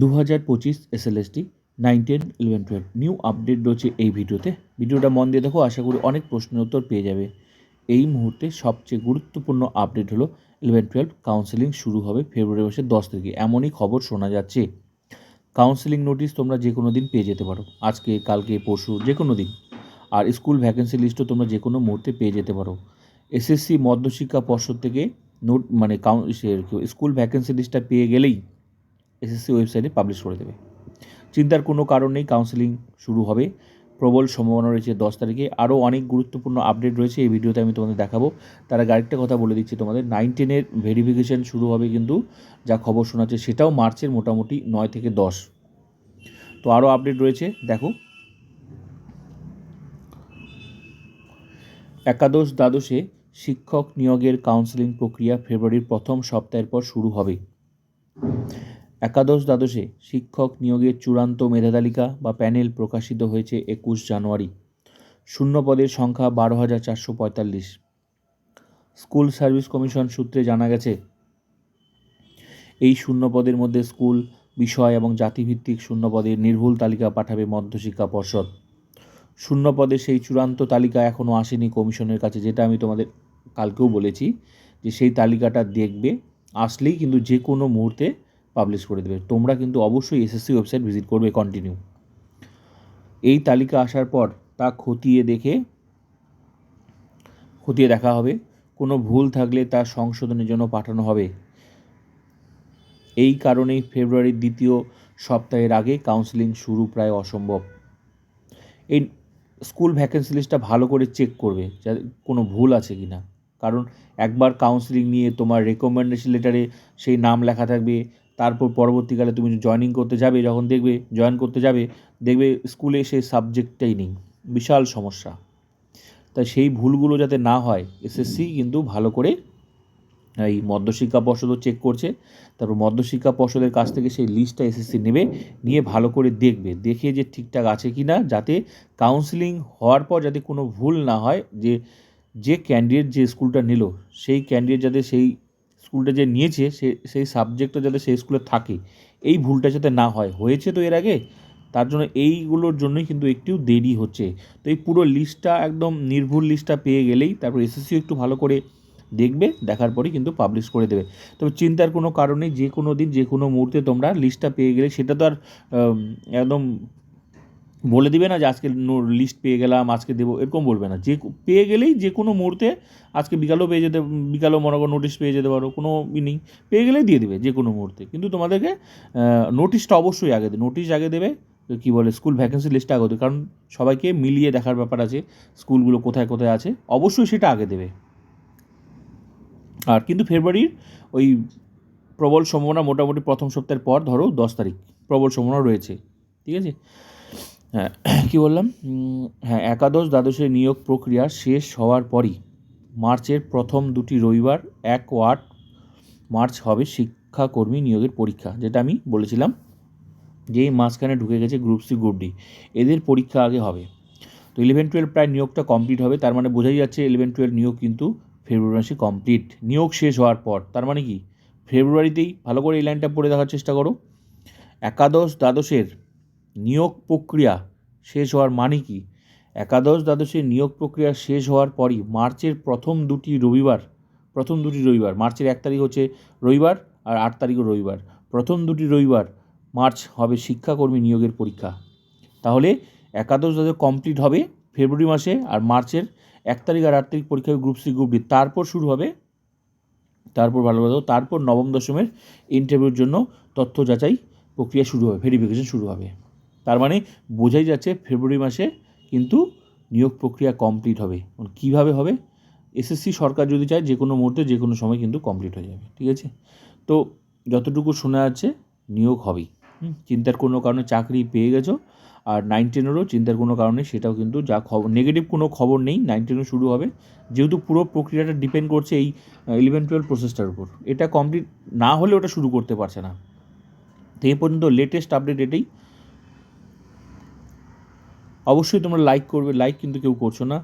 দু হাজার পঁচিশ SLST nine ten eleven twelve new update রয়েছে এই ভিডিওতে। ভিডিওটা মন দিয়ে দেখো, আশা করি অনেক প্রশ্নের উত্তর পেয়ে যাবে। এই মুহূর্তে সবচেয়ে গুরুত্বপূর্ণ আপডেট হলো ইলেভেন টুয়েলভ কাউন্সেলিং শুরু হবে ফেব্রুয়ারি মাসের দশ তারিখে। এমনই খবর শোনা যাচ্ছে। কাউন্সেলিং নোটিশ তোমরা যে কোনো দিন পেয়ে যেতে পারো। আজকে, কালকে, পরশু যে কোনো দিন। আর স্কুল ভ্যাকেন্সি লিস্টও তোমরা যে কোনো মুহূর্তে পেয়ে যেতে পারো। এসএসসি মধ্যশিক্ষা পর্ষদ থেকে নোট মানে কাউন স্কুল ভ্যাকেন্সি লিস্টটা পেয়ে গেলেই এসএসসি ওয়েবসাইটে পাবলিশ করে দেবে। চিন্তার কোনো কারণ নেই কাউন্সেলিং শুরু হবে। প্রবল সম্ভাবনা রয়েছে দশ তারিখে। আরও অনেক গুরুত্বপূর্ণ আপডেট রয়েছে এই ভিডিওতে আমি তোমাদের দেখাবো। তার আগে আরেকটা কথা বলে দিচ্ছি তোমাদের নাইন টেনের ভেরিফিকেশান শুরু হবে কিন্তু যা খবর শোনাচ্ছে সেটাও মার্চের মোটামুটি নয় থেকে দশ। তো আরও আপডেট রয়েছে, দেখো। একাদশ দ্বাদশে শিক্ষক নিয়োগের কাউন্সেলিং প্রক্রিয়া ফেব্রুয়ারির প্রথম সপ্তাহের পর শুরু হবে। একাদশ দ্বাদশে শিক্ষক নিয়োগের চূড়ান্ত মেধা তালিকা বা প্যানেল প্রকাশিত হয়েছে একুশ জানুয়ারি। শূন্য পদের সংখ্যা বারো হাজার চারশো পঁয়তাল্লিশ। স্কুল সার্ভিস কমিশন সূত্রে জানা গেছে, এই শূন্য পদের মধ্যে স্কুল, বিষয় এবং জাতিভিত্তিক শূন্য পদের নির্ভুল তালিকা পাঠাবে মধ্যশিক্ষা পর্ষদ। শূন্য পদের সেই চূড়ান্ত তালিকা এখনও আসেনি কমিশনের কাছে, যেটা আমি তোমাদের কালকেও বলেছি যে সেই তালিকাটা দেখবে, আসলেই কিন্তু যে কোনো মুহূর্তে পাবলিশ করে দেবে। তোমরা কিন্তু অবশ্যই এসএসসি ওয়েবসাইট ভিজিট করবে কন্টিনিউ এই তালিকা আসার পর তা খতিয়ে দেখে খতিয়ে দেখা হবে। কোনো ভুল থাকলে তা সংশোধনের জন্য পাঠানো হবে। এই কারণেই ফেব্রুয়ারির দ্বিতীয় সপ্তাহের আগে কাউন্সেলিং শুরু প্রায় অসম্ভব। এই স্কুল ভ্যাকেন্সি লিস্টটা ভালো করে চেক করবে, যাতে কোনো ভুল আছে কি না কারণ একবার কাউন্সেলিং নিয়ে তোমার রেকমেন্ডেশন লেটারে সেই নাম লেখা থাকবে তারপর পরবর্তীকালে তুমি জয়নিং করতে যাবে, যখন দেখবে জয়েন করতে যাবে, দেখবে স্কুলে সেই সাবজেক্টটাই নেই, বিশাল সমস্যা। তাই সেই ভুলগুলো যাতে না হয় এসএসসি কিন্তু ভালো করে এই মধ্যশিক্ষা পর্ষদও চেক করছে, তারপর মধ্যশিক্ষা পর্ষদের কাছ থেকে সেই লিস্টটা এসএসসি নেবে, নিয়ে ভালো করে দেখবে, দেখে যে ঠিকঠাক আছে কি না যাতে কাউন্সিলিং হওয়ার পর যাতে কোনো ভুল না হয়, যে যে ক্যান্ডিডেট যে স্কুলটা নিল, সেই ক্যান্ডিডেট যাতে সেই স্কুলটা যে নিয়েছে, সে, সেই সাবজেক্টটা যাতে সেই স্কুলে থাকে, এই ভুলটা যাতে না হয়। হয়েছে তো এর আগে, তার জন্য এইগুলোর জন্যই কিন্তু একটু দেরি হচ্ছে। তো এই পুরো লিস্টটা একদম নির্ভুল লিস্টটা পেয়ে গেলেই তারপর এসএসসি একটু ভালো করে দেখবে, দেখার পরেই কিন্তু পাবলিশ করে দেবে। তবে চিন্তার কোনো কারণে যে কোনো দিন, যে কোনো মুহূর্তে তোমরা লিস্টটা পেয়ে গেলে, সেটা তো আর একদম বলে দিবে না যে আজকে লিস্ট পেয়ে গেলাম, আজকে দেবো, এরকম বলবে না। যে পেয়ে গেলেই যে কোনো মুহূর্তে আজকে বিকালেও পেয়ে যেতে, বিকালেও মনে করো নোটিশ পেয়ে যেতে পারো, কোনো ই নেই। পেয়ে গেলেই দিয়ে দেবে যে কোনো মুহূর্তে। কিন্তু তোমাদেরকে নোটিশটা অবশ্যই আগে দেবে নোটিশ আগে দেবে, কী বলে স্কুল ভ্যাকেন্সি লিস্টটা আগে দেবে কারণ সবাইকে মিলিয়ে দেখার ব্যাপার আছে স্কুলগুলো কোথায় কোথায় আছে, অবশ্যই সেটা আগে দেবে। আর কিন্তু ফেব্রুয়ারির ওই প্রবল সম্ভাবনা মোটামুটি প্রথম সপ্তাহের পর ধরো দশ তারিখ, প্রবল সম্ভাবনা রয়েছে, ঠিক আছে? হ্যাঁ কী বললাম? হ্যাঁ একাদশ দ্বাদশের নিয়োগ প্রক্রিয়া শেষ হওয়ার পরই মার্চের প্রথম দুটি রবিবার এক ও আট মার্চ হবে শিক্ষাকর্মী নিয়োগের পরীক্ষা, যেটা আমি বলেছিলাম যে এই মাঝখানে ঢুকে গেছে গ্রুপ সি, গ্রুপ ডি। এদের পরীক্ষা আগে হবে। তো ইলেভেন টুয়েলভ প্রায় নিয়োগটা কমপ্লিট হবে, তার মানে বোঝাই যাচ্ছে ইলেভেন টুয়েলভ নিয়োগ কিন্তু ফেব্রুয়ারি মাসে কমপ্লিট নিয়োগ শেষ হওয়ার পর, তার মানে কি? ফেব্রুয়ারিতেই ভালো করে এই লাইনটা পড়ে দেখার চেষ্টা করো। একাদশ দ্বাদশের নিয়োগ প্রক্রিয়া শেষ হওয়ার মানে কি? একাদশ দ্বাদশের নিয়োগ প্রক্রিয়া শেষ হওয়ার পরই মার্চের প্রথম দুটি রবিবার, প্রথম দুটি রবিবার, মার্চের এক তারিখ হচ্ছে রবিবার আর আট তারিখও রবিবার, প্রথম দুটি রবিবার মার্চ হবে শিক্ষাকর্মী নিয়োগের পরীক্ষা। তাহলে একাদশ দ্বাদশ কমপ্লিট হবে ফেব্রুয়ারি মাসে আর মার্চের এক তারিখ আর আট তারিখ পরীক্ষা গ্রুপ সি গ্রুপ ডি তারপর শুরু হবে, তারপর ভালো ভালো তারপর নবম দশমের ইন্টারভিউর জন্য তথ্য যাচাই প্রক্রিয়া শুরু হবে ভেরিফিকেশন শুরু হবে। তার মানে বোঝাই যাচ্ছে ফেব্রুয়ারি মাসে কিন্তু নিয়োগ প্রক্রিয়া কমপ্লিট হবে। কীভাবে হবে? এসএসসি সরকার যদি চায় যে কোনো মুহূর্তে, যে কোনো সময় কিন্তু কমপ্লিট হয়ে যাবে, ঠিক আছে? তো যতটুকু শোনা যাচ্ছে, নিয়োগ হবেই। চিন্তার কোনো কারণে চাকরি পেয়ে গেছো, আর নাইন টেনেরও চিন্তার কোনো কারণে সেটাও কিন্তু যা খবর নেগেটিভ কোনো খবর নেই নাইন টেনও শুরু হবে। যেহেতু পুরো প্রক্রিয়াটা ডিপেন্ড করছে এই ইলেভেন টুয়েলভ প্রসেসটার উপর। এটা কমপ্লিট না হলে ওটা শুরু করতে পারছে না। তো এই পর্যন্ত লেটেস্ট আপডেট এটাই। অবশ্যই তোমরা লাইক করবে লাইক কিন্তু কেউ করছ না।